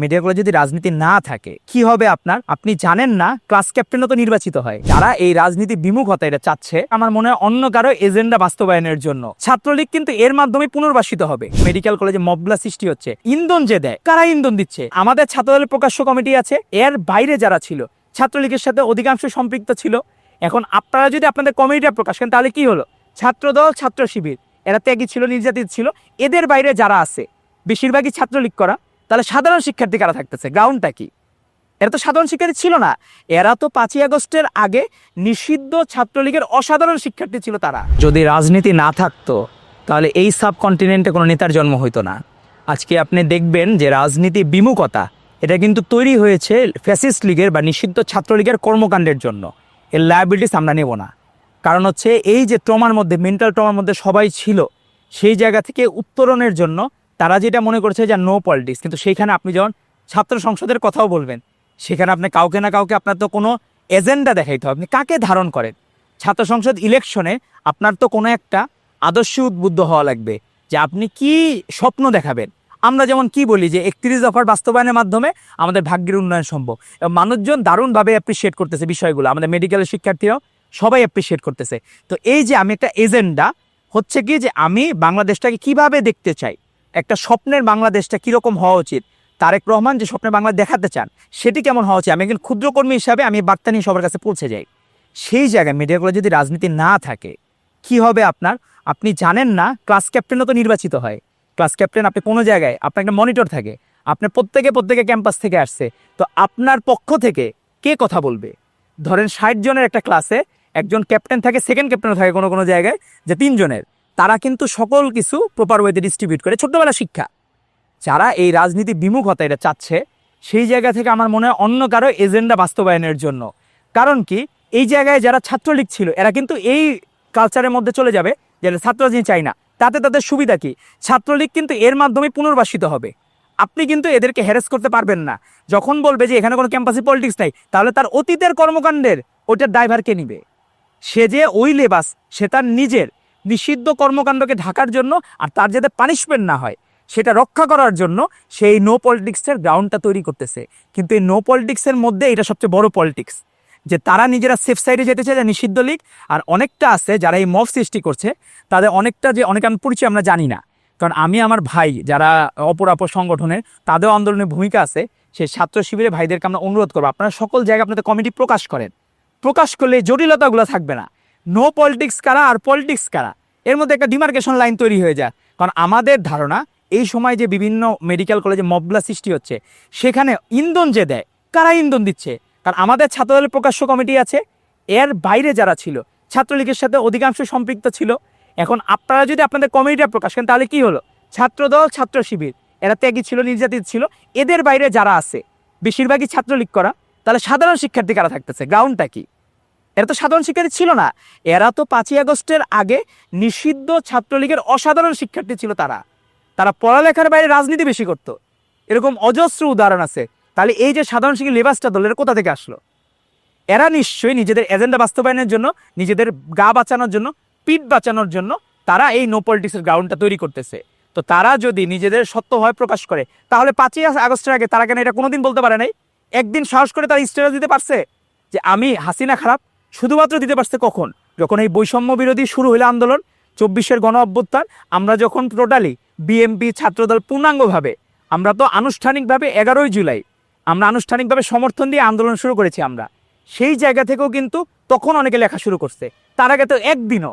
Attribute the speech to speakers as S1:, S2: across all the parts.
S1: মিডিয়াগুলো যদি রাজনীতি না থাকে, কি হবে আপনার? আপনি জানেন না ক্লাস ক্যাপ্টেনও তো নির্বাচিত হয়। যারা এই রাজনীতি বিমুখতা এটা চাচ্ছে, আমার মনে হয় অন্য কারও এজেন্ডা বাস্তবায়নের জন্য। ছাত্রলীগ কিন্তু এর মাধ্যমে পুনর্বাসিত হবে। মেডিকেল কলেজে মবলা সৃষ্টি হচ্ছে। ইন্ধন যে দেয়, কারা ইন্ধন দিচ্ছে? আমাদের ছাত্রদলের প্রকাশ্য কমিটি আছে, এর বাইরে যারা ছিল, ছাত্রলীগের সাথে অধিকাংশ সম্পৃক্ত ছিল। এখন আপনারা যদি আপনাদের কমিটিটা প্রকাশ করেন, তাহলে কি হলো? ছাত্রদল ছাত্র শিবির এরা ত্যাগী ছিল, নির্যাতিত ছিল, এদের বাইরে যারা আছে, বেশিরভাগই ছাত্রলীগ করা। তাহলে সাধারণ শিক্ষার্থী কারা থাকতেছে? গ্রাউন্ডটা কি? এরা তো সাধারণ শিক্ষার্থী ছিল না। এরা তো পাঁচই আগস্টের আগে নিষিদ্ধ ছাত্রলীগের অসাধারণ শিক্ষার্থী ছিল তারা। যদি রাজনীতি না থাকতো, তাহলে এই সাবকন্টিনেন্টে কোনো নেতার জন্ম হইতো না। আজকে আপনি দেখবেন যে রাজনীতি বিমুখতা, এটা কিন্তু তৈরি হয়েছে ফ্যাসিস্ট লীগের বা নিষিদ্ধ ছাত্রলীগের কর্মকাণ্ডের জন্য। এর লায়াবিলিটিস আমরা নেব না। কারণ হচ্ছে এই যে ট্রমার মধ্যে মেন্টাল ট্রমার মধ্যে সবাই ছিল, সেই জায়গা থেকে উত্তরণের জন্য তারা যেটা মনে করছে যে নো পলিটিক্স কিন্তু সেইখানে আপনি যখন ছাত্র সংসদের কথাও বলবেন, সেখানে আপনি কাউকে না কাউকে আপনার তো কোনো এজেন্ডা দেখাইতে হবে। আপনি কাকে ধারণ করেন? ছাত্র সংসদ ইলেকশনে আপনার তো কোনো একটা আদর্শ উদ্বুদ্ধ হওয়া লাগবে যে আপনি কি স্বপ্ন দেখাবেন। আমরা যেমন কি বলি যে একত্রিশ দফার বাস্তবায়নের মাধ্যমে আমাদের ভাগ্যের উন্নয়ন সম্ভব। এবং মানুষজন দারুণভাবে অ্যাপ্রিসিয়েট করতেছে বিষয়গুলো। আমাদের মেডিকেলের শিক্ষার্থীরাও সবাই অ্যাপ্রিসিয়েট করতেছে। তো এই যে আমি একটা এজেন্ডা হচ্ছে কি যে আমি বাংলাদেশটাকে কীভাবে দেখতে চাই? একটা স্বপ্নের বাংলাদেশটা কীরকম হওয়া উচিত? তারেক রহমান যে স্বপ্নের বাংলা দেখাতে চান, সেটি কেমন হওয়া উচিত? আমি একজন ক্ষুদ্রকর্মী হিসাবে আমি বার্তা নিয়ে সবার কাছে পৌঁছে যাই। সেই জায়গায় মিডিয়াগুলো যদি রাজনীতি না থাকে, কি হবে আপনার? আপনি জানেন না ক্লাস ক্যাপ্টেনও তো নির্বাচিত হয়। ক্লাস ক্যাপ্টেন আপনি কোনো জায়গায়, আপনার একটা মনিটর থাকে। আপনার প্রত্যেকে প্রত্যেকে ক্যাম্পাস থেকে আসছে। তো আপনার পক্ষ থেকে কে কথা বলবে? ধরেন ষাট জনের একটা ক্লাসে একজন ক্যাপ্টেন থাকে সেকেন্ড ক্যাপ্টেনও থাকে কোনো কোনো জায়গায়, যে তিনজনের। তারা কিন্তু সকল কিছু প্রপার ওয়েতে ডিস্ট্রিবিউট করে। ছোট্টবেলা শিক্ষা। যারা এই রাজনীতি বিমুখতা এটা চাচ্ছে, সেই জায়গা থেকে আমার মনে হয় অন্য কারও এজেন্ডা বাস্তবায়নের জন্য। কারণ কি? এই জায়গায় যারা ছাত্রলীগ ছিল, এরা কিন্তু এই কালচারের মধ্যে চলে যাবে যে ছাত্ররাজনীতি চাই না। তাতে তাদের সুবিধা কি? ছাত্রলীগ কিন্তু এর মাধ্যমে পুনর্বাসিত হবে। আপনি কিন্তু এদেরকে হ্যারেস করতে পারবেন না। যখন বলবে যে এখানে কোনো ক্যাম্পাসে পলিটিক্স নাই, তাহলে তার অতীতের কর্মকাণ্ডের ওটার ড্রাইভার কে নিবে? সে যে ওই লেবাস সে তার নিজের নিষিদ্ধ কর্মকাণ্ডকে ঢাকার জন্য আর তার যাতে পানিশমেন্ট না হয়, সেটা রক্ষা করার জন্য সেই নো পলিটিক্সের গ্রাউন্ডটা তৈরি করতেছে। কিন্তু এই নো পলিটিক্সের মধ্যে এটা সবচেয়ে বড় পলিটিক্স যে তারা নিজেরা সেফ সাইডে যেতে চায় যে নিষিদ্ধ লীগ, আর অনেকটা আছে যারা এই মব সৃষ্টি করছে, তাদের অনেকটা যে, অনেক পরিচয় আমরা জানি না। কারণ আমি আমার ভাই যারা অপর অপর সংগঠনের তাদের আন্দোলনের ভূমিকা আছে, সেই ছাত্র শিবিরে ভাইদেরকে আমরা অনুরোধ করব। আপনারা সকল জায়গায় আপনাদের কমিটি প্রকাশ করেন। প্রকাশ করলে জটিলতাগুলো থাকবে না। নো পলিটিক্স কারা আর পলিটিক্স কারা? এর মধ্যে একটা ডিমার্কেশন লাইন তৈরি হয়ে যায়। কারণ আমাদের ধারণা, এই সময় যে বিভিন্ন মেডিকেল কলেজে মবলা সৃষ্টি হচ্ছে, সেখানে ইন্ধন যে দেয়, কারা ইন্ধন দিচ্ছে? কারণ আমাদের ছাত্রদলের প্রকাশ্য কমিটি আছে, এর বাইরে যারা ছিল, ছাত্রলীগের সাথে অধিকাংশ সম্পৃক্ত ছিল। এখন আপনারা যদি আপনাদের কমিটিটা প্রকাশ করেন, তাহলে কি হলো? ছাত্রদল, ছাত্র শিবির, এরা ত্যাগী ছিল, নির্যাতিত ছিল, এদের বাইরে যারা আছে, বেশিরভাগই ছাত্রলীগ করা, তাহলে সাধারণ শিক্ষার্থী কারা থাকতেছে? গ্রাউন্ডটা কি? এরা তো সাধারণ শিক্ষার্থী ছিল না। এরা তো পাঁচই আগস্টের আগে নিষিদ্ধ ছাত্রলীগের অসাধারণ শিক্ষার্থী ছিল তারা। তারা পড়ালেখার বাইরে রাজনীতি বেশি করত। এরকম অজস্র উদাহরণ আছে। তাহলে এই যে সাধারণ শিক্ষা লেবাসটা দল, এরা কোথা থেকে আসলো? এরা নিশ্চয়ই নিজেদের এজেন্ডা বাস্তবায়নের জন্য, নিজেদের গা বাঁচানোর জন্য, পিঠ বাঁচানোর জন্য তারা এই নো পলিটিক্সের গ্রাউন্ডটা তৈরি করতেছে। তো তারা যদি নিজেদের সত্য হয় প্রকাশ করে, তাহলে পাঁচই আগস্টের আগে তারা কেন এটা কোনোদিন বলতে পারে নাই? একদিন সাহস করে তারা স্টেটাস দিতে পারছে যে আমি হাসিনা খারাপ শুধুমাত্র দিতে পারছে কখন? যখন এই বৈষম্য বিরোধী শুরু হইল আন্দোলন, চব্বিশের গণ অভ্যুত্থান, আমরা যখন টোটালি বিএমপি ছাত্রদল পূর্ণাঙ্গভাবে, আমরা তো আনুষ্ঠানিকভাবে এগারোই জুলাই, আমরা আনুষ্ঠানিকভাবে সমর্থন দিয়ে আন্দোলন শুরু করেছি আমরা। সেই জায়গা থেকেও কিন্তু তখন অনেকে লেখা শুরু করছে। তার আগে তো একদিনও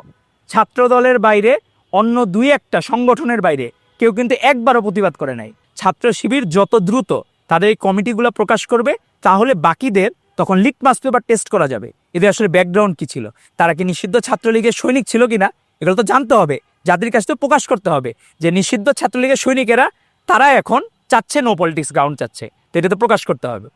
S1: ছাত্রদলের বাইরে অন্য দুই একটা সংগঠনের বাইরে কেউ কিন্তু একবারও প্রতিবাদ করে নাই। ছাত্র শিবির যত দ্রুত তাদের এই কমিটিগুলো প্রকাশ করবে, তাহলে বাকিদের তখন লিটমাস পেপার টেস্ট করা যাবে। এদের আসলে ব্যাকগ্রাউন্ড কি ছিল? তারা কি নিষিদ্ধ ছাত্রলীগের সৈনিক ছিল কি না এগুলো তো জানতে হবে। যাদের কাছে তো প্রকাশ করতে হবে যে নিষিদ্ধ ছাত্রলীগের সৈনিকেরা, তারা এখন চাচ্ছে নো পলিটিক্স গ্রাউন্ড চাচ্ছে। তো এটা তো প্রকাশ করতে হবে।